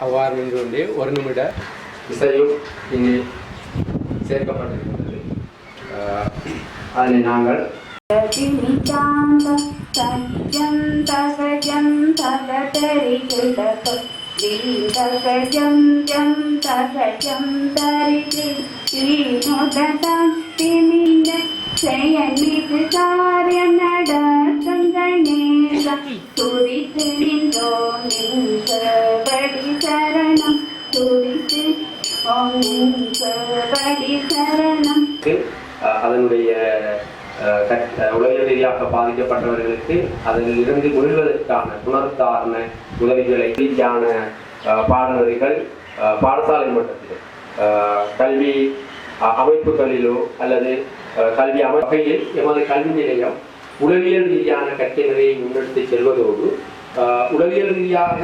அவ்வாறு நின்று கொண்டே ஒரு நிமிட இசையும் இங்கே சேர்க்கப்பட்டிருக்கிறது அதனை நாங்கள் நிதாந்த சத்யம் தகஜம் ஜம் தகஜம் தரிதி ஸ்ரீமுததம் திமிந்த அதனுடைய உலக ரீதியாக பாதிக்கப்பட்டவர்களுக்கு அதில் இருந்து முழுவதற்கான புனருத்தாரண உதவிகளை ரீதியான பாடநெறிகள் பாடசாலை மட்டத்தில் கல்வி அமைப்புகளிலோ அல்லது கல்வி அமைப்பையில் எமது கல்வி நிலையம் உளவியல் ரீதியான கற்கை நிலையை முன்னெடுத்து செல்வதோடு உளவியல் ரீதியாக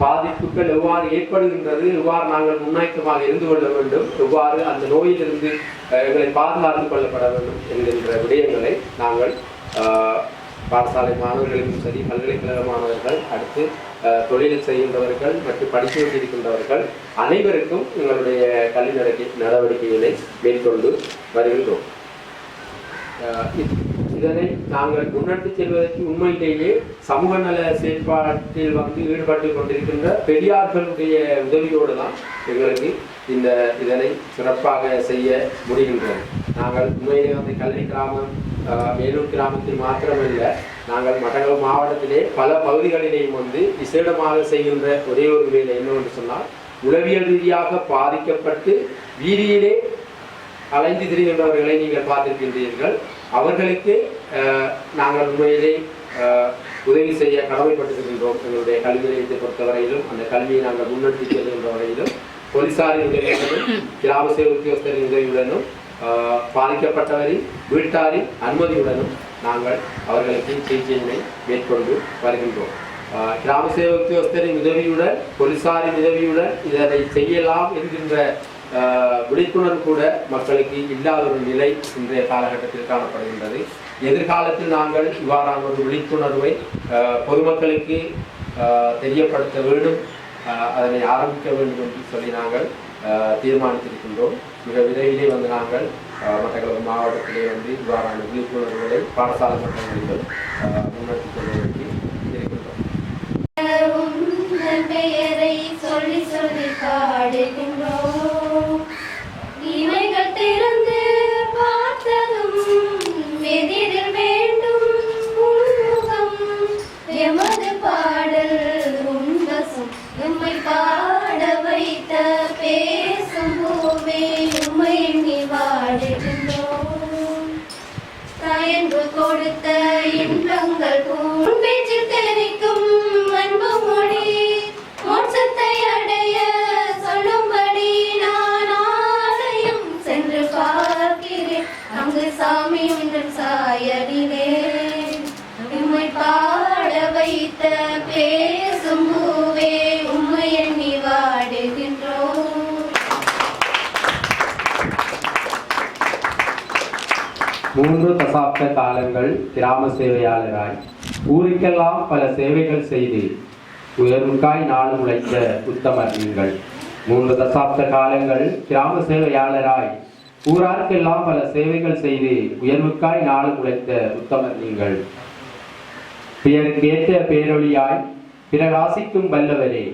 பாதிப்புகள் எவ்வாறு ஏற்படுகின்றது எவ்வாறு நாங்கள் முன்னேற்றமாக இருந்து கொள்ள வேண்டும் எவ்வாறு அந்த நோயிலிருந்து எங்களை பாதுகாத்துக் கொள்ளப்பட வேண்டும் என்கின்ற விடயங்களை நாங்கள் பாடசாலை மாணவர்களுக்கும் சரி பல்கலைக்கழக மாணவர்கள் அடுத்து தொழிலில் தொழில் செய்கின்றவர்கள் மற்றும் படித்து கொண்டிருக்கின்றவர்கள் அனைவருக்கும் எங்களுடைய கல்வி நடக்கை நடவடிக்கைகளை மேற்கொண்டு வருகின்றோம். இதனை நாங்கள் முன்னெடுத்து செல்வதற்கு உண்மையிலேயே சமூக நல செயல்பாட்டில் வந்து ஈடுபட்டு கொண்டிருக்கின்ற பெரியார்களுடைய உதவியோடு தான் எங்களுக்கு இந்த இதனை சிறப்பாக செய்ய முடிகின்றது. நாங்கள் உண்மையிலே வந்து கல்வி கிராமம் மேலூர் கிராமத்தில் மாத்திரமல்ல நாங்கள் மட்டக்களப்பு மாவட்டத்திலே பல பகுதிகளிலேயும் வந்து விசேடமாக செய்கின்ற ஒரே ஒரு வேலை என்னவென்று சொன்னால் உளவியல் ரீதியாக பாதிக்கப்பட்டு வீதியிலே அலைந்து திரிகின்றவர்களை நீங்கள் பார்த்திருக்கின்றீர்கள். அவர்களுக்கு அஹ், நாங்கள் உண்மையிலே அஹ், உதவி செய்ய கடமைப்பட்டிருக்கின்றோம். எங்களுடைய கல்வி நிலையத்தை பொறுத்தவரையிலும் அந்த கல்வியை நாங்கள் முன்னெடுத்து செல்கின்ற வரையிலும் போலீசாரின் உதவியுடனும் கிராம சேவை உத்தியோகஸ்தரின் உதவியுடனும் பாதிக்கப்பட்டவரின் வீட்டாரின் அனுமதியுடனும் நாங்கள் அவர்களுக்கு சிகிச்சையினை மேற்கொண்டு வருகின்றோம். கிராம சேவை உத்தியோகஸ்தரின் உதவியுடன் போலீசாரின் உதவியுடன் இதனை செய்யலாம் என்கின்ற விழிப்புணர்வு கூட மக்களுக்கு இல்லாத ஒரு நிலை இன்றைய காலகட்டத்தில் காணப்படுகின்றது. எதிர்காலத்தில் நாங்கள் இவ்வாறான ஒரு விழிப்புணர்வை பொதுமக்களுக்கு தெரியப்படுத்த வேண்டும் அதனை ஆரம்பிக்க வேண்டும் என்று சொல்லி நாங்கள் தீர்மானித்திருக்கின்றோம். மிக விரைவிலே வந்து நாங்கள் மட்டக்களப்பு மாவட்டத்திலே வந்து இவ்வாறான விழிப்புணர்வுகளை பாடசாலை மட்டங்களில் முன்னெடுத்து கொடுத்த இன்பங்கள் பூன் பேச்சில் தெரிக்கும் அன்பு மொழி மோட்சத்தை அடைய சொல்லும்படி நான் ஆலயம் சென்று பார்க்கிறேன். அங்கு சாமி உங்கள் சாயடிலே உம்மை பாட வைத்த பேசும் மூன்று தசாப்த காலங்கள் கிராம சேவையாளராய். ஊருக்கெல்லாம் பல சேவைகள் செய்து உயர்வுக்காய் நாடு உழைத்த உத்தமர் நீங்கள். மூன்று தசாப்த காலங்கள் கிராம சேவையாளராய். ஊரார்க்கெல்லாம் பல சேவைகள் செய்து உயர்வுக்காய் நாடு உழைத்த உத்தமர் நீங்கள். பிறருக்கு ஏற்ற பேரொழியாய் பிரகாசிக்கும் வல்லவரே